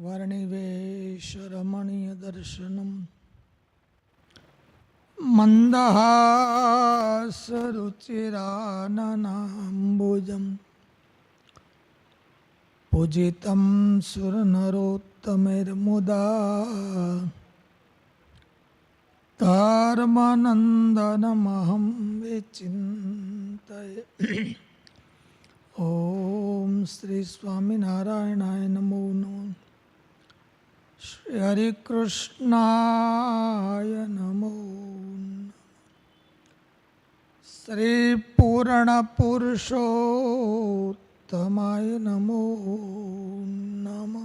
वर्णिवेशरमणीयदर्शनं मन्दहासरुचिराननाम्बुजं पूजितं सुरनरोत्तमैर्मुदा धर्मानन्दनमहं विचिन्तये ॐ श्री स्वामिनारायणाय नमो नमः શ્રી હરિકૃષ્ણાય નમો શ્રી પૂર્ણ પુરુષોત્તમાય નમો નમ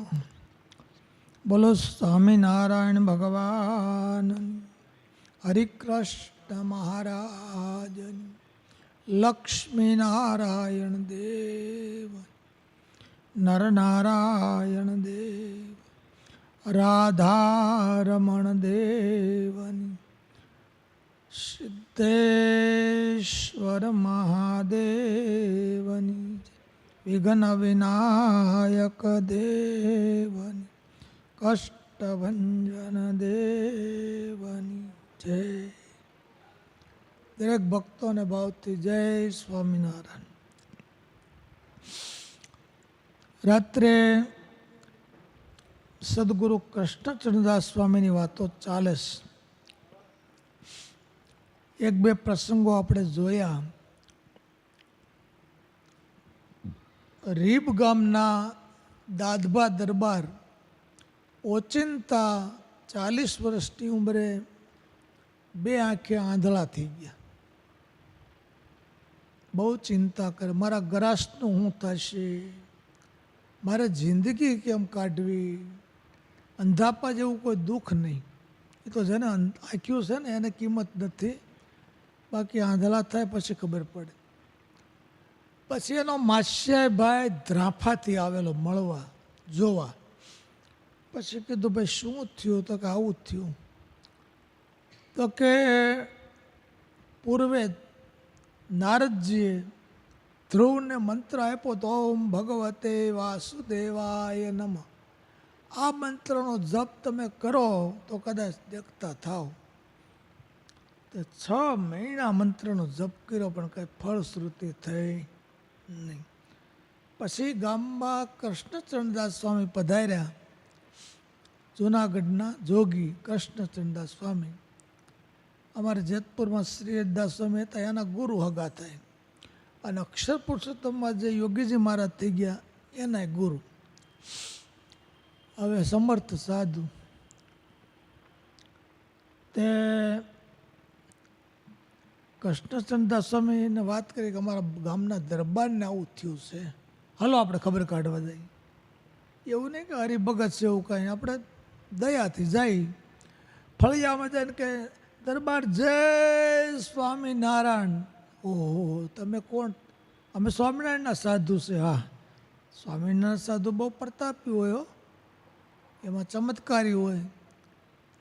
બોલો સ્વામિનારાયણ ભગવાન હરિકૃષ્ણ મહારાજ લક્ષ્મીનારાયણ દેવ નરનારાયણ દેવ રાધારમણ દેવની સિદ્ધેશ્વર મહાદેવની વિઘ્ન વિનાયક દેવની કષ્ટભંજન દેવની જય દરેક ભક્તોને ભાવથી જય સ્વામિનારાયણ. રાત્રે સદગુરુ કૃષ્ણચંદ્રદાસ સ્વામીની વાતો ચાલે એક બે પ્રસંગો આપણે જોયા. રીબ ગામના દાદભા દરબાર ઓચિંતા ચાલીસ વર્ષની ઉંમરે બે આંખે આંધળા થઈ ગયા. બહુ ચિંતા કરે, મારા ગ્રાસનું શું થશે? મારે જિંદગી કેમ કાઢવી? અંધાપા જેવું કોઈ દુઃખ નહીં. એ તો જેને આંખ્યું છે ને એને કિંમત નથી. બાકી આંધળા થાય પછી ખબર પડે. પછી એનો માસ્યાભાઈ ધ્રાફાથી આવેલો મળવા, જોવા. પછી કીધું, ભાઈ, શું થયું? તો કે, આવું થયું. તો કે, પૂર્વે નારદજીએ ધ્રુવને મંત્ર આપ્યો તો ઓમ ભગવતે વાસુદેવાય નમ. આ મંત્રનો જપ તમે કરો તો કદાચ દેખતા થાવ તો છ મહિના મંત્રનો જપ કર્યો પણ કંઈ ફળશ્રુતિ થઈ નહીં. પછી ગામમાં કૃષ્ણચંદ્રદાસ સ્વામી પધાર્યા. જૂનાગઢના જોગી કૃષ્ણચંદ્રદાસ સ્વામી. અમારે જેતપુરમાં શ્રી હરિદાસ સ્વામી હતા, એના ગુરુ હગા થાય. અને અક્ષર પુરુષોત્તમમાં જે યોગીજી મહારાજ થઈ ગયા એના ગુરુ. હવે સમર્થ સાધુ. તે કૃષ્ણચંદ્રદાસ સ્વામીને વાત કરી કે અમારા ગામના દરબારને આવું થયું છે. હાલો આપણે ખબર કાઢવા જઈએ. એવું નહીં કે હરિભગત છે એવું કાંઈ. આપણે દયાથી જઈ ફળિયામાં જઈને કે દરબાર જય સ્વામિનારાયણ. ઓહો, તમે કોણ? અમે સ્વામિનારાયણના સાધુ છે. હા. સ્વામિનારાયણ સાધુ બહુ પ્રતાપી હોય. એમાં ચમત્કારી હોય.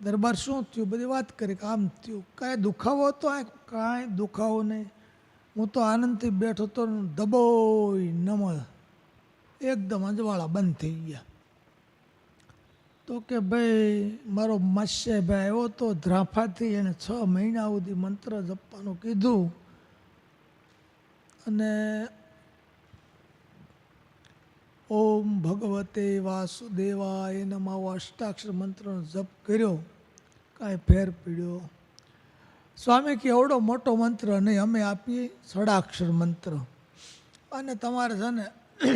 દરબાર શું થયું? બધી વાત કરી કે આમ થયું. કાંઈ દુખાવો હતો? આ કાંઈ દુખાવો નહીં. હું તો આનંદથી બેઠો તો દબોય નમ. એકદમ અજવાળા બંધ થઈ ગયા. તો કે ભાઈ, મારો માસ્યાભાઈ આવ્યો તો ધ્રાફાથી એણે છ મહિના સુધી મંત્ર જપવાનું કીધું. અને ઓમ ભગવતે વાસુદેવાય નમઃ. અષ્ટાક્ષર મંત્રનો જપ કર્યો. કાંઈ ફેર પીડ્યો. સ્વામી કે, એવડો મોટો મંત્ર નહીં, અમે આપીએ સડાક્ષર મંત્ર. અને તમારે છે ને,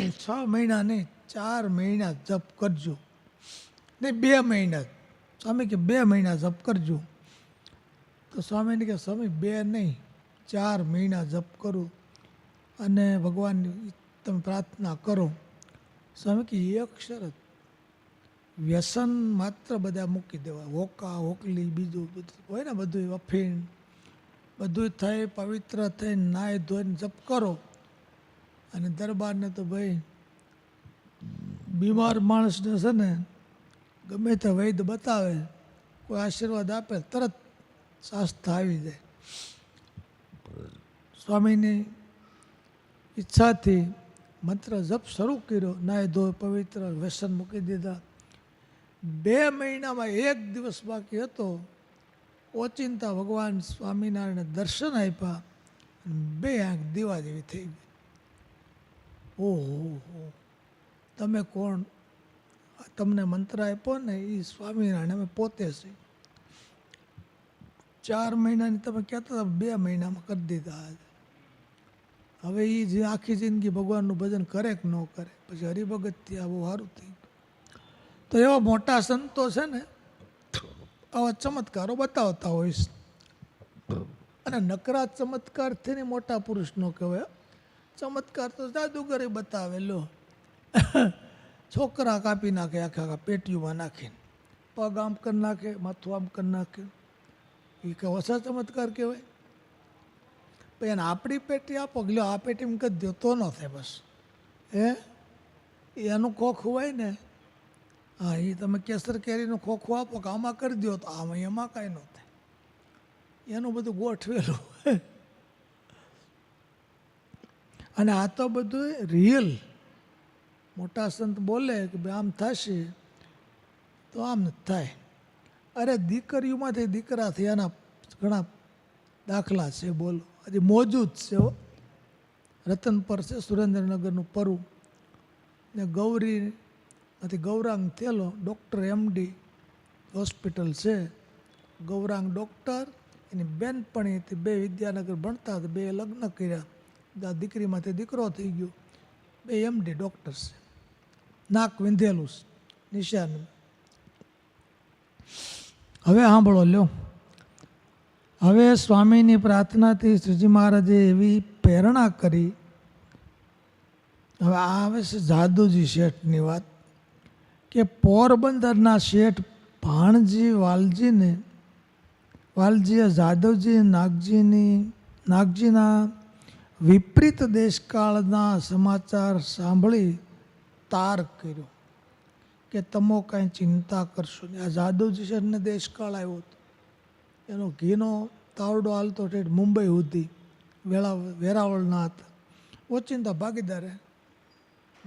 છ મહિના નહીં, ચાર મહિના જપ કરજો. નહીં, બે મહિના. સ્વામી કે, બે મહિના જપ કરજો. તો સ્વામીને કે, સ્વામી, બે નહીં, ચાર મહિના જપ કરું. અને ભગવાનની તમે પ્રાર્થના કરો. સ્વામી કે એ અક્ષર જ વ્યસન માત્ર બધા મૂકી દેવા. હોકા હોકલી બીજું બધું હોય ને બધું અફીણ બધું થઈ પવિત્ર થઈને નાય ધોઈને જપ કરો. અને દરબારને તો ભાઈ બીમાર માણસને છે ને ગમે તે વૈદ બતાવે કોઈ આશીર્વાદ આપે તરત શાસ્ત્ર આવી જાય. સ્વામીની ઈચ્છાથી મંત્ર જપ શરૂ કર્યો નાય ધોય પવિત્ર વ્યસન મૂકી દીધા. બે મહિનામાં એક દિવસ બાકી હતો. ઓચિંતા ભગવાન સ્વામિનારાયણને દર્શન આપ્યા બે આંખ દીવા જેવી થઈ ગઈ. ઓહો, હો. તમે કોણ? તમને મંત્ર આપ્યો ને એ સ્વામિનારાયણ અમે પોતે છે ચાર મહિનાની તમે કહેતા હતા, બે મહિનામાં કરી દીધા. હવે એ જે આખી જિંદગી ભગવાનનું ભજન કરે કે ન કરે? પછી હરિભગતથી બહુ સારું થઈ તો એવા મોટા સંતો છે ને, આવા ચમત્કારો બતાવતા હોય છે. અને નકરા ચમત્કારથી ને મોટા પુરુષનો કહેવાય. ચમત્કાર તો જાદુગરે બતાવે લો છોકરા કાપી નાખે, આખા આખા પેટીઓમાં નાખીને. પગ આમ કરી નાખે, માથું આમ કરી નાખે. એ કે ચમત્કાર કહેવાય. એને આપણી પેટી આપો કે આ પેટી કરી દો તો ન થાય બસ. હે? એનું ખોખું હોય ને, હા એ તમે કેસર કેરીનું ખોખું આપો કે આમાં કરી દો તો આમાં એમાં કાંઈ ન થાય. એનું બધું ગોઠવેલું. અને આ તો બધું રિયલ મોટા સંત બોલે કે ભાઈ આમ થશે તો આમ થાય. અરે દીકરીઓમાંથી દીકરા થયાના ઘણા દાખલા છે, બોલો. હજી મોજૂદ છે રતન પર છે સુરેન્દ્રનગરનું પરું. ને ગૌરી નથી, ગૌરાંગ થયેલો ડૉક્ટર એમડી હોસ્પિટલ છે. ગૌરાંગ ડૉક્ટર, એની બેનપણી હતી, બે વિદ્યાનગર ભણતા હતા, બે લગ્ન કર્યા. દીકરીમાંથી દીકરો થઈ ગયો. બે એમડી ડૉક્ટર છે. નાક વિંધેલું છે, નિશાન. હવે સાંભળો લ્યો. હવે સ્વામીની પ્રાર્થનાથી શ્રીજી મહારાજે એવી પ્રેરણા કરી. હવે આ આવે છે જાદુજી શેઠની વાત કે પોરબંદરના શેઠ ભાણજી વાલજીને, વાલજીએ જાદવજી, નાગજીની, નાગજીના વિપરીત દેશકાળના સમાચાર સાંભળી તાર કર્યો કે તમો કાંઈ ચિંતા કરશો નહીં. આ જાદવજી શેઠને દેશકાળ આવ્યો હતો. એનો ઘીનો તાવડો હાલતો ઠેઠ મુંબઈ સુધી વેળા વેરાવળના હતા ઓચિંતા ભાગીદારે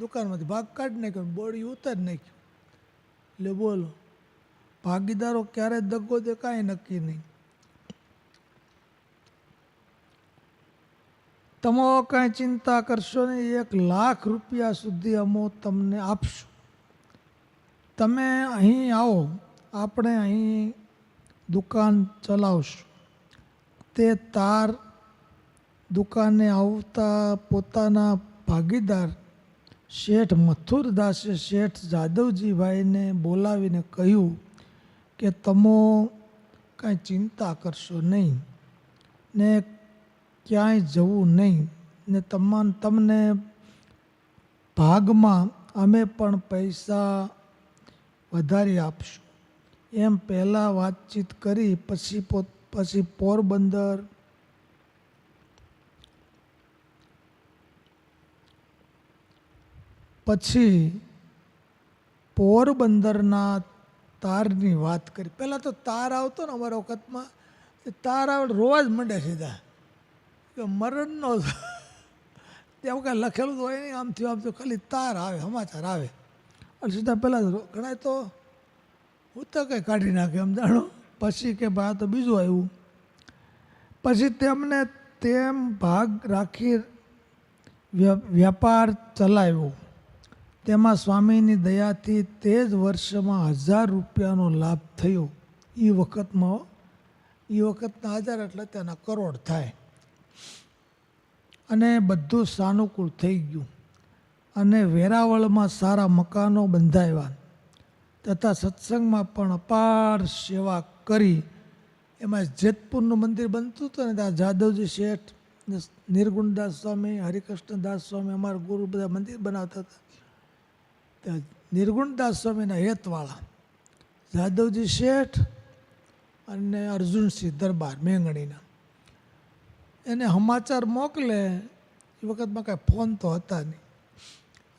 દુકાનમાંથી ભાગ કાઢી નાખ્યો બોડી ઉતારી નાખ્યું. એટલે બોલો, ભાગીદારો ક્યારે દગો દે કાંઈ નક્કી નહીં. તમે કાંઈ ચિંતા કરશો નહીં, એક લાખ રૂપિયા સુધી અમો તમને આપશું. તમે અહીં આવો, આપણે અહીં દુકાન ચલાવશ. તે તાર દુકાને આવતા પોતાના ભાગીદાર શેઠ મથુરદાસે શેઠ જાદવજીભાઈને બોલાવીને કહ્યું કે તમો કાંઈ ચિંતા કરશો નહીં ને ક્યાંય જવું નહીં ને તમામ તમને ભાગમાં અમે પણ પૈસા વધારી આપશું. એમ પહેલાં વાતચીત કરી, પછી પોત, પછી પોરબંદર. પછી પોરબંદરના તારની વાત કરી. પહેલાં તો તાર આવતો ને અમારા વખતમાં, એ તાર આવે રોવા જ મંડે સીધા. કે મરણનો ત્યાં કાંઈ લખેલું તો હોય નહીં, આમ તો ખાલી તાર આવે, સમાચાર આવે. અને સીધા પહેલાં ઘણા તો કંઈ કાઢી નાખે એમ જાણો? પછી કે ભાઈ તો બીજું આવ્યું. પછી તેમને તેમ ભાગ રાખી વ્ય- વ્યાપાર ચલાવ્યો. તેમાં સ્વામીની દયાથી તે જ વર્ષમાં હજાર રૂપિયાનો લાભ થયો. એ વખતમાં એ વખતના હજાર એટલે તેના કરોડ થાય. અને બધું સાનુકૂળ થઈ ગયું. અને વેરાવળમાં સારા મકાનો બંધાવ્યા. તથા સત્સંગમાં પણ અપાર સેવા કરી. એમાં જેતપુરનું મંદિર બનતું હતું ને, ત્યાં જાદવજી શેઠ નિર્ગુણદાસ સ્વામી, હરિકૃષ્ણદાસ સ્વામી, અમારા ગુરુ બધા મંદિર બનાવતા હતા. ત્યાં નિર્ગુણદાસ સ્વામીના હેતવાળા જાદવજી શેઠ અને અર્જુનસિંહ દરબાર મેંગણીના. એને સમાચાર મોકલે, એ વખતમાં કાંઈ ફોન તો હતા નહીં.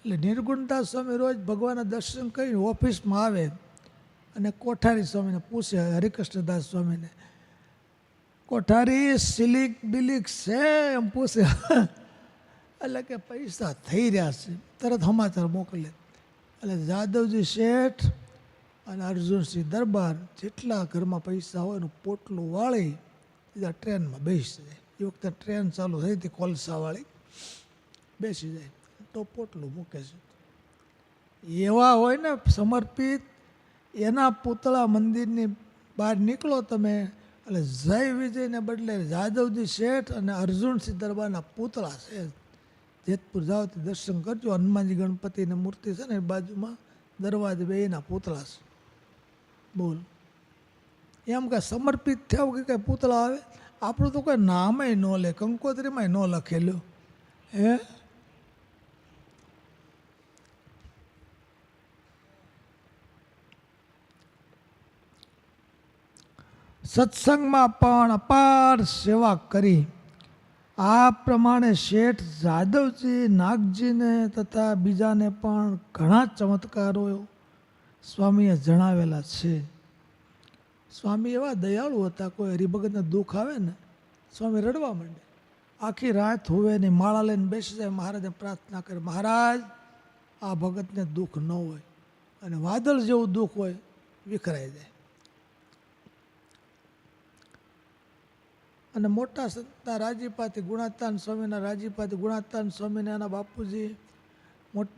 એટલે નિર્ગુણદાસ સ્વામી રોજ ભગવાનના દર્શન કરીને ઓફિસમાં આવે અને કોઠારી સ્વામીને પૂછે, હરિકૃષ્ણદાસ સ્વામીને, કોઠારી સિલિક બિલિક છે? એમ પૂછે. એટલે કે પૈસા થઈ રહ્યા છે. તરત સમાચાર મોકલે. એટલે જાદવજી શેઠ અને અર્જુનસિંહ દરબાર જેટલા ઘરમાં પૈસા હોય એનું પોટલું વાળી, સીધા ટ્રેનમાં બેસી જાય. એ વખતે ટ્રેન ચાલુ થઈ હતી કોલસાવાળી બેસી જાય. તો પોટલું મૂકે છે. એવા હોય ને સમર્પિત, એના પૂતળા મંદિરની બહાર નીકળો તમે, એટલે જય વિજયને બદલે જાદવજી શેઠ અને અર્જુનસિંહ દરબારના પૂતળા છે. જેતપુર જાઓ તે દર્શન કરજો. હનુમાનજી ગણપતિની મૂર્તિ છે ને બાજુમાં દરવાજે બે એના પૂતળા છે. બોલ. એમ કે સમર્પિત થયા કે કંઈ પૂતળા આવે? આપણું તો કોઈ નામે ન લે, કંકોત્રીમાંય ન લખેલું. હે? સત્સંગમાં પણ અપાર સેવા કરી. આ પ્રમાણે શેઠ જાદવજી, નાગજીને તથા બીજાને પણ ઘણા ચમત્કારો સ્વામીએ જણાવેલા છે. સ્વામી એવા દયાળુ હતા, કોઈ હરિભગતને દુઃખ આવે ને, સ્વામી રડવા માંડે. આખી રાત હોવે ને, માળા લઈને બેસી જાય, મહારાજને પ્રાર્થના કરે, મહારાજ, આ ભગતને દુઃખ ન હોય અને વાદળ જેવું દુઃખ હોય, વિખરાઈ જાય. અને મોટા સંતના રાજીપાથી ગુણાતાન સ્વામીના રાજીપાથી ગુણાતાન સ્વામીને એના બાપુજી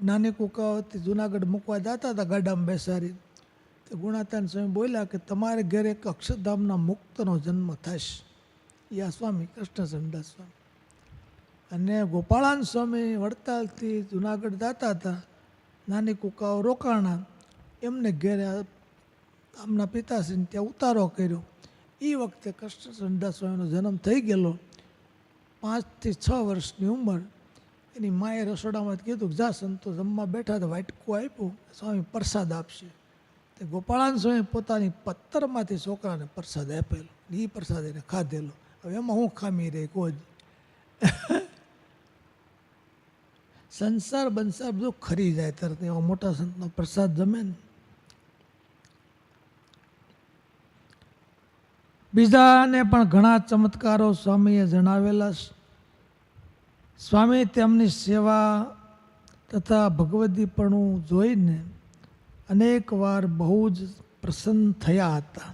નાની કુકાઓથી જુનાગઢ મૂકવા જતા હતા ગાડામાં બેસારી તો ગુણાતાન સ્વામી બોલ્યા કે તમારે ઘરે એક અક્ષરધામના મુક્તનો જન્મ થશે. યા સ્વામી કૃષ્ણચંદ્ર સ્વામી. અને ગોપાળાન સ્વામી વડતાલથી જુનાગઢ જતા હતા, નાની કુકાઓ રોકાણા, એમને ઘેરે આમના પિતાશ્રીને ત્યાં ઉતારો કર્યો. એ વખતે કૃષ્ણચંદ્ર સ્વામીનો જન્મ થઈ ગયેલો. પાંચથી છ વર્ષની ઉંમર. એની માએ રસોડામાં કીધું કે, જા સંતો, જમવા બેઠા તો વાટકું આપ્યું. સ્વામી પ્રસાદ આપશે. તે ગોપાળાન સ્વામી પોતાની પત્તરમાંથી છોકરાને પ્રસાદ આપેલો એ પ્રસાદ એને ખાધેલો. હવે એમાં હું ખામી રહી? કોજ સંસાર બંસાર બધું ખરી જાય તરત. એવા મોટા સંતનો પ્રસાદ જમે ને બીજાને પણ ઘણા ચમત્કારો સ્વામીએ જણાવેલા સ્વામી તેમની સેવા તથા ભગવદીપણું જોઈને અનેક વાર બહુ જ પ્રસન્ન થયા હતા.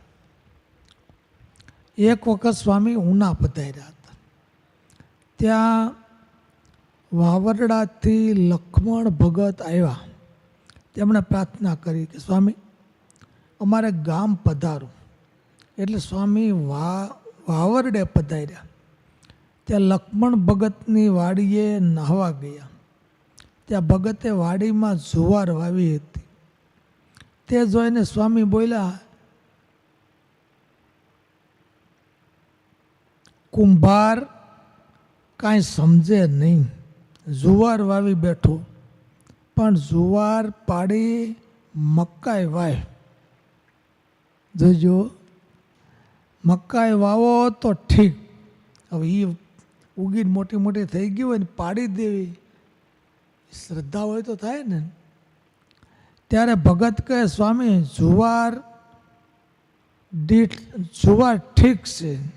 એક વખત સ્વામી ઉના પધાર્યા હતા. ત્યાં વાવરડાથી લક્ષ્મણ ભગત આવ્યા. તેમણે પ્રાર્થના કરી કે, સ્વામી, અમારે ગામ પધારો. એટલે સ્વામી વા, વાવરડે પધાર્યા. ત્યાં લક્ષ્મણ ભગતની વાડીએ નાહવા ગયા. ત્યાં ભગતે વાડીમાં જુવાર વાવી હતી. તે જોઈને સ્વામી બોલ્યા, કુંભાર કાંઈ સમજે નહીં. જુવાર વાવી બેઠો. પણ જુવાર પાડી મકાઈ વાય. જોજો મકાઈ વાવો તો ઠીક. હવે એ ઉગીને મોટી મોટી થઈ ગઈ હોય ને પાડી દેવી. શ્રદ્ધા હોય તો થાય ને. ત્યારે ભગત કહે, સ્વામી, જુવાર દીઠ, જુવાર ઠીક છે.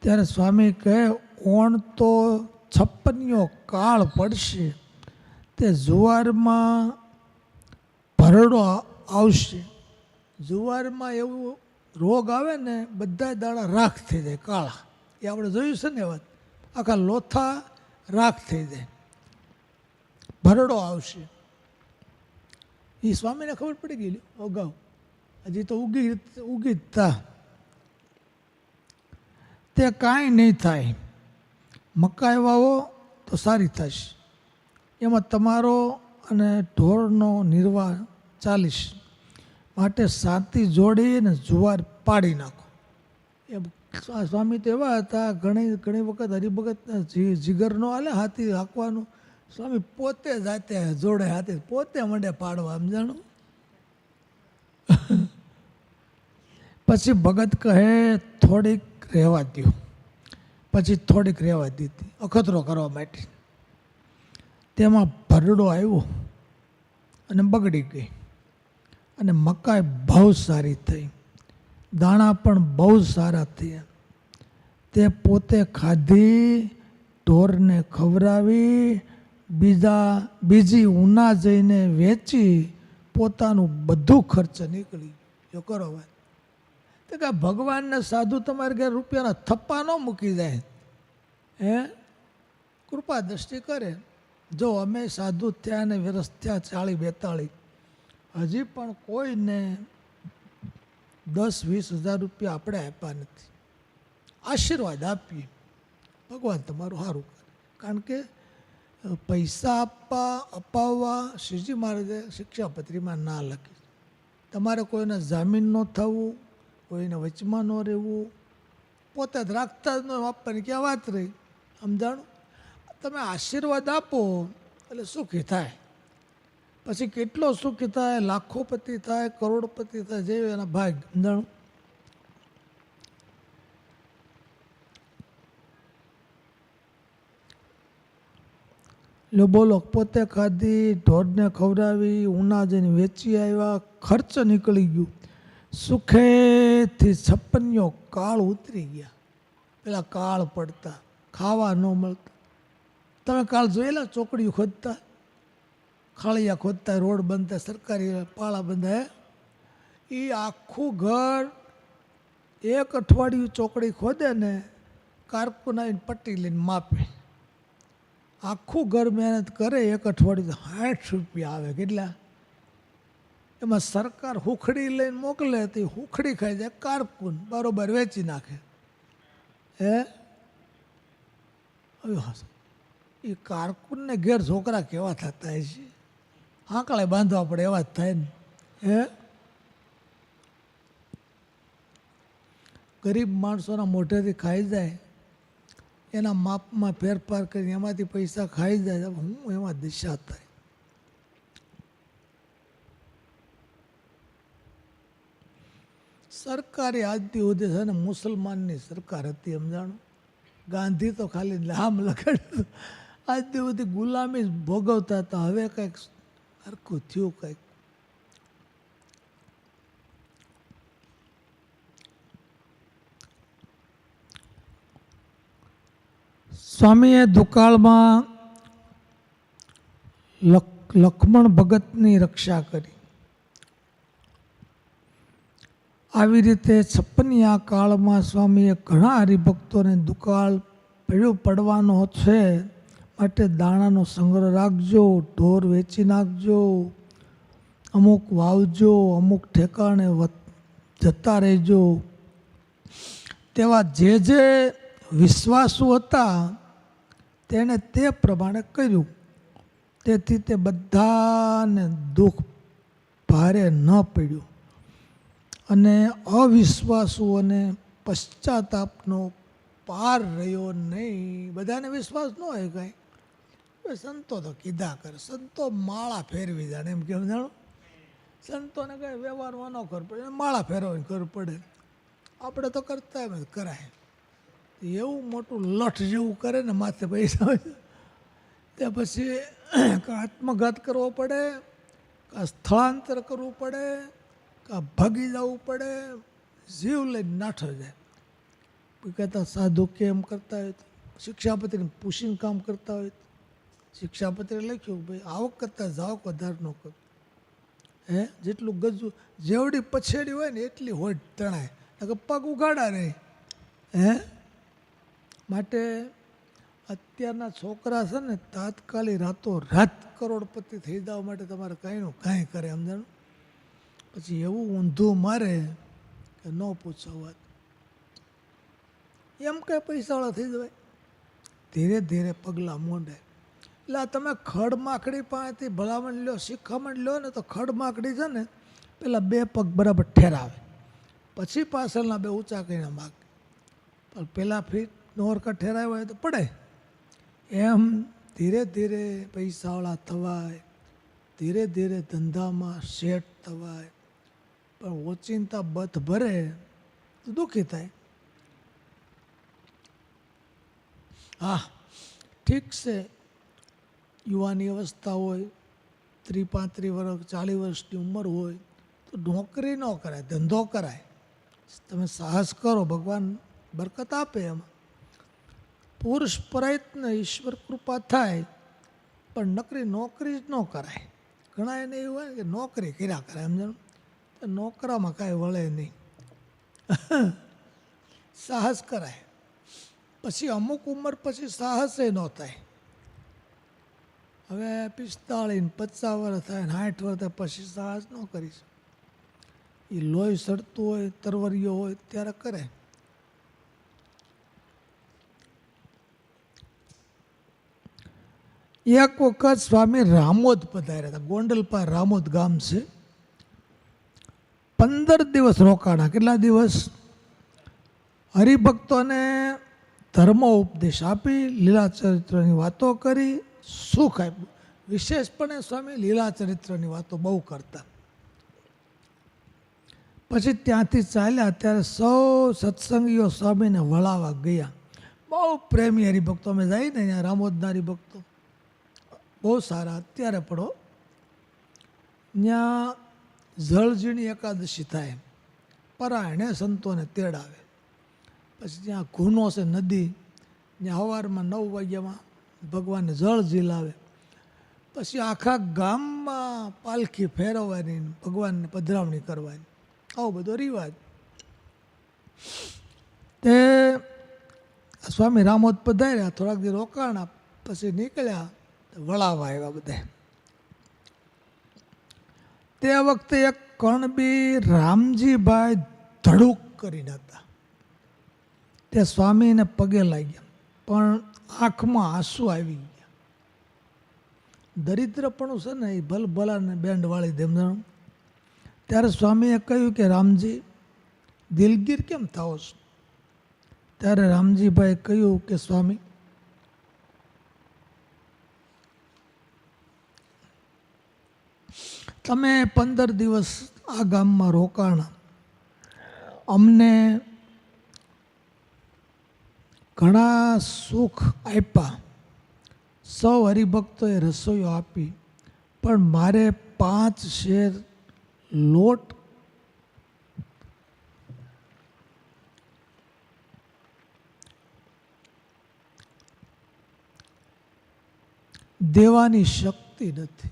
ત્યારે સ્વામી કહે, ઓણ તો છપ્પનિયો કાળ પડશે. તે જુવારમાં ભરડો આવશે. જુવારમાં એવું રોગ આવે ને બધા દાડા રાખ થઈ જાય, કાળા. એ આપણે જોયું છે ને વાત? આખા લોથા રાખ થઈ જાય. ભરડો આવશે. એ સ્વામીને ખબર પડી ગઈ અગાઉ. હજી તો ઉગી ઉગી તા તે કાંઈ નહીં થાય. મકાઈ વાવો તો સારી થશે એમાં તમારો અને ઢોરનો નિર્વાહ ચાલીશ. માટે સાતી જોડીને જુવાર પાડી નાખો. એમ સ્વામી તો એવા હતા, ઘણી ઘણી વખત હરિભગત જીગરનો હાલે, હાથી હાંકવાનું. સ્વામી પોતે જાતે જોડે હાથી, પોતે મંડે પાડવા સમજાણું પછી ભગત કહે, થોડીક રહેવા દ્યો. પછી થોડીક રહેવા દીધી, અખતરો કરવા માટે તેમાં ભરડો આવ્યો અને બગડી ગઈ. અને મકાઈ બહુ સારી થઈ. દાણા પણ બહુ સારા થયા. તે પોતે ખાધી, ઢોરને ખવડાવી, બીજા, બીજી ઉના જઈને વેચી, પોતાનું બધું ખર્ચ નીકળી. જો કરો વાત તો કે ભગવાનને સાધુ તમારે ઘેર રૂપિયાના થપ્પા ન મૂકી જાય. હે? કૃપા દ્રષ્ટિ કરે. જો અમે સાધુ થયા ને વિરસ થયા ચાળી બેતાળી હજી પણ કોઈને દસ વીસ હજાર રૂપિયા આપણે આપ્યા નથી. આશીર્વાદ આપીએ. ભગવાન તમારું સારું કરે. કારણ કે પૈસા આપવા, અપાવવા શ્રીજી મહારાજે શિક્ષાપત્રીમાં ના લખી. તમારે કોઈને જામીન ન થવું, કોઈને વચમાં ન રહેવું. પોતે રાખતા જ ન આપવાની ક્યાં વાત રહી? સમજાણું? તમે આશીર્વાદ આપો એટલે સુખી થાય. પછી કેટલો સુખી થાય, લાખોપતિ થાય, કરોડપતિ થાય, જે એના ભાગ સમજાણું લો બોલો, પોતે ખાધી, ઢોરને ખવડાવી, ઉના જઈને વેચી આવ્યા, ખર્ચ નીકળી ગયું. સુખેથી છપ્પનિયો કાળ ઉતરી ગયા. પેલા કાળ પડતા, ખાવા ન મળતા. તમે કાળ જોયેલા ચોકડીઓ ખોદતા? ખાળિયા ખોદતા, રોડ બનતા સરકારી પાળા બંધાય એ આખું ઘર એક અઠવાડિયું ચોકડી ખોદે ને આવીને પટ્ટી લઈને માપે. આખું ઘર મહેનત કરે, એક અઠવાડિયું સાઠ રૂપિયા આવે. કેટલા? એમાં સરકાર હુખડી લઈને મોકલે તો હુખડી ખાઈ જાય. કારકુન બરોબર વેચી નાખે. હે? હવે એ કારકુનને ઘેર છોકરા કેવા થતા હશે? આંકળે બાંધવા પડે એવા જ થાય ને. હે? ગરીબ માણસોના મોઢેથી ખાઈ જાય, એના માપમાં ફેરફાર કરીને એમાંથી પૈસા ખાઈ જાય હું એમાં દિશા થાય. સરકારી આજથી સુધી છે ને મુસલમાનની સરકાર હતી, સમજાણું? ગાંધી તો ખાલી નામ લગાડ્યું આજથી સુધી ગુલામી ભોગવતા હતા. હવે કંઈક હરખું થયું કંઈક સ્વામીએ દુકાળમાં લક્ષ્મણ ભગતની રક્ષા કરી. આવી રીતે છપ્પનિયા કાળમાં સ્વામીએ ઘણા હરિભક્તોને દુકાળ પીળું પડવાનો છે. માટે દાણાનો સંગ્રહ રાખજો, ઢોર વેચી નાખજો, અમુક વાવજો, અમુક ઠેકાણે જતા રહેજો. તેવા જે જે વિશ્વાસુ હતા, તેણે તે પ્રમાણે કર્યું. તેથી તે બધાને દુઃખ ભારે ન પડ્યું. અને અવિશ્વાસુઓને પશ્ચાતાપનો પાર રહ્યો નહીં. બધાને વિશ્વાસ ન હોય કાંઈ. સંતો તો કીધા કરે, સંતો માળા ફેરવી જાણે એમ કેમ જાણો? સંતોને કાંઈ વ્યવહારમાં ન ખબર પડે માળા ફેરવવાની ખબર પડે. આપણે તો કરતા એમ જ કરાય. એવું મોટું લઠ જેવું કરે ને માથે પૈસા હોય તે પછી કાં આત્મઘાત કરવો પડે કાં સ્થળાંતર કરવું પડે કાં ભાગી જવું પડે, જીવ લઈને નાઠો જાય. કોઈ કહેતા સાધુ કેમ કરતા હોય તો શિક્ષાપત્રીને પૂછીને કામ કરતા હોય તો. શિક્ષાપત્રી લખ્યું ભાઈ, આવક કરતાં જાવક વધારે ન કરો. હે? જેટલું ગજુ, જેવડી પછેડી હોય ને એટલી હોય તણાય. કે પગ ઉગાડા રહે હે? માટે અત્યારના છોકરા છે ને, તાત્કાલિક રાતો રાત કરોડપતિ થઈ જવા માટે તમારે કાંઈનું કાંઈ કરે, સમજાણું? પછી એવું ઊંધું મારે કે ન પૂછો વાત. એમ કાંઈ પૈસાવાળા થઈ જવાય. ધીરે ધીરે પગલાં મોંડે એટલે તમે ખડ માકડી પાસેથી ભલામણ લો શિખામણ લો ને તો ખડ માકડી છે ને, પેલા બે પગ બરાબર ઠેરાવે. પછી પાછળના બે ઊંચા કરીને માગ. પણ પેલા ફીટ નોરકા ઠેરાવ્યો હોય તો પડે. એમ ધીરે ધીરે પૈસાવાળા થવાય, ધીરે ધીરે ધંધામાં સેટ થવાય, પણ ઓચિંતા બથ ભરે તો દુઃખી થાય. હા, ઠીક છે. યુવાની અવસ્થા હોય ત્રી પાંત્રીસ વર્ષ ચાલીસ વર્ષની ઉંમર હોય, તો નોકરી ન કરાય, ધંધો કરાય. તમે સાહસ કરો, ભગવાન બરકત આપે એમાં. પુરુષ પ્રયત્ન ઈશ્વર કૃપા થાય, પણ નકરી નોકરી જ ન કરાય. ઘણા એને એવું હોય કે નોકરી કર્યા કરે એમ જાણ. તો નોકરામાં કાંઈ વળે નહીં. સાહસ કરાય. પછી અમુક ઉંમર પછી સાહસે ન થાય. હવે પિસ્તાળીસ ને પચાસ વર્ષ થાય સાઠ વર્ષ પછી સાહસ ન કરીશ. એ લોહી સડતું હોય તરવરિયો હોય, ત્યારે કરે. એક વખત સ્વામી રામોદ પધાર્યા હતા. ગોંડલપા રામોદ ગામ છે. પંદર દિવસ રોકાણા. કેટલા દિવસ? હરિભક્તોને ધર્મ ઉપદેશ આપી, લીલા ચરિત્રની વાતો કરી સુખ આપ્યું વિશેષપણે સ્વામી લીલા ચરિત્રની વાતો બહુ કરતા. પછી ત્યાંથી ચાલ્યા, ત્યારે સૌ સત્સંગીઓ સ્વામીને વળાવા ગયા. બહુ પ્રેમી હરિભક્તો. અમે જઈએ ને અહીંયા રામોદના હરિભક્તો બહુ સારા. અત્યારે પડો ત્યાં જળજીણી એકાદશી થાય. પરાયણે સંતોને તેડાવે. પછી ત્યાં ઘૂનો છે નદી. ત્યાં સવારમાં નવ વાગ્યામાં ભગવાનને જળ ઝીલાવે પછી આખા ગામમાં પાલખી ફેરવવાની ભગવાનને પધરાવણી કરવાની. આવો બધો રિવાજ. તે સ્વામી રામોદ પધાર્યા, થોડાક દી રોકાણા, પછી નીકળ્યા વળાવા આવ્યા બધા. તે વખતે એક કણબી રામજીભાઈ ધડુક કરીને હતા તે સ્વામીને પગે લાગ્યા. પણ આંખમાં આંસુ આવી ગયા. દરિદ્રપણું છે ને એ ભલ ભલાને બેન્ડ વાળી દેમ ત્યારે સ્વામીએ કહ્યું કે રામજી, દિલગીર કેમ થાઓ છો? ત્યારે રામજીભાઈ કહ્યું કે સ્વામી, તમે પંદર દિવસ આ ગામમાં રોકાણા. અમને ઘણા સુખ આપ્યા. સૌ હરિભક્તોએ રસોઈઓ આપી. પણ મારે પાંચ શેર લોટ દેવાની શક્તિ નથી.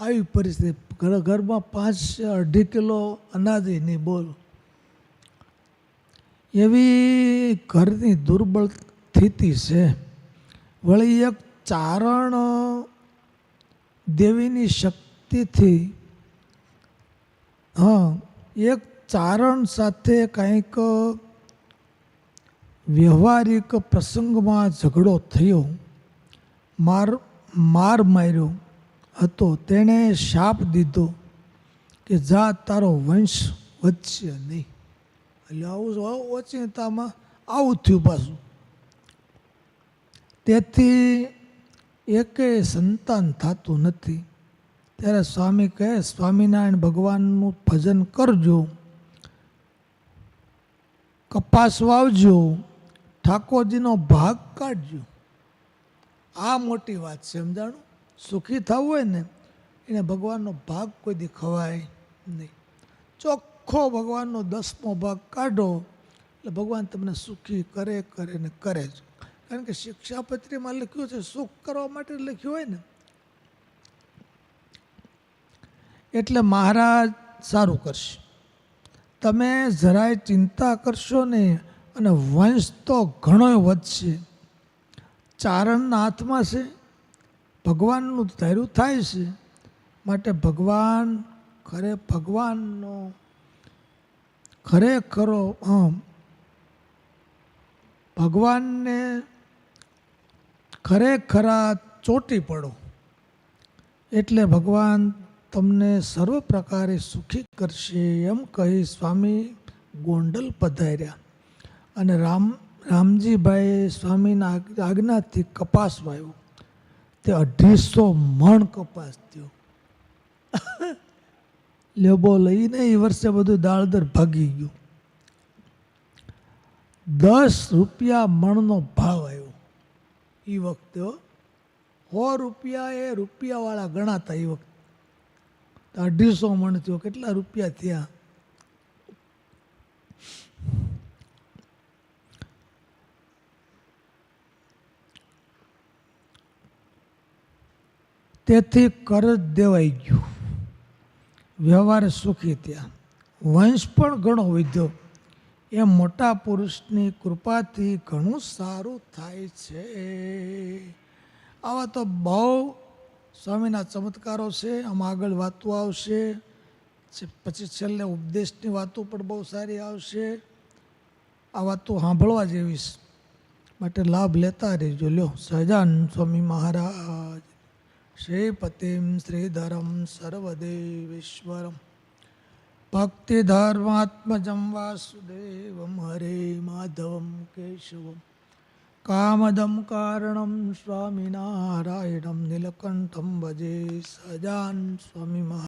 આવી પરિસ્થિતિ. ઘર ઘરમાં પાંચ અઢી કિલો અનાજ નહીં બોલ. એવી ઘરની દુર્બળ સ્થિતિ છે. વળી એક ચારણ દેવીની શક્તિથી, હા, એક ચારણ સાથે કંઈક વ્યવહારિક પ્રસંગમાં ઝઘડો થયો. માર માર માર્યો હતો. તેણે શાપ દીધો કે જા તારો વંશ વધશે નહીં. એટલે આવું ઓચિંતામાં આવું થયું પાછું. તેથી એકેય સંતાન થતું નથી. ત્યારે સ્વામી કહે, સ્વામિનારાયણ ભગવાનનું ભજન કરજો, કપાસ વાવજો, ઠાકોરજીનો ભાગ કાઢજો. આ મોટી વાત છે, સમજાણું? સુખી થવું હોય ને, એને ભગવાનનો ભાગ કોઈ દી ખવાય નહીં. ચોખ્ખો ભગવાનનો દસમો ભાગ કાઢો, એટલે ભગવાન તમને સુખી કરે કરે ને કરે જ. કારણ કે શિક્ષાપત્રીમાં લખ્યું છે, સુખ કરવા માટે લખ્યું હોય ને. એટલે મહારાજ સારું કરશે. તમે જરાય ચિંતા કરશો નહીં અને વંશ તો ઘણો વધશે. ચારણના હાથમાં છે, ભગવાનનું ધૈર્યું થાય છે. માટે ભગવાન ખરે ભગવાનનો ખરેખરો, આમ, ભગવાનને ખરેખરા ચોટી પડો. એટલે ભગવાન તમને સર્વ પ્રકારે સુખી કરશે એમ કહી સ્વામી ગોંડલ પધાર્યા. અને રામ, રામજીભાઈએ સ્વામીના આજ્ઞાથી કપાસ વાવ્યો તે અઢીસો મણ કપાસ થયો. લેબો લઈને એ વર્ષે બધું દાળદર ભાગી ગયું. દસ રૂપિયા મણનો ભાવ આવ્યો. એ વખતે. સો રૂપિયા એ રૂપિયાવાળા ગણાતા એ વખતે. અઢીસો મણ થયો. કેટલા રૂપિયા થયા? તેથી કરજ દેવાઈ ગયું. વ્યવહાર સુખી ત્યાં વંશ પણ ઘણો વધ્યો. એ મોટા પુરુષની કૃપાથી ઘણું સારું થાય છે. આવા તો બહુ સ્વામીના ચમત્કારો છે. આમાં આગળ વાતો આવશે. પછી છેલ્લે ઉપદેશની વાતો પણ બહુ સારી આવશે. આ વાતો સાંભળવા જેવી માટે લાભ લેતા રહેજો. લ્યો સહજાન સ્વામી મહારાજ. શ્રીપતિમ શ્રીધરમ સર્વદેવેશ્વરમ ભક્તિધર્માત્મજં વાસુદેવમ હરે માધવમ કેશવમ કામદમ કારણમ સ્વામિનારાયણમ નીલકંઠમ ભજે સજાન સ્વામી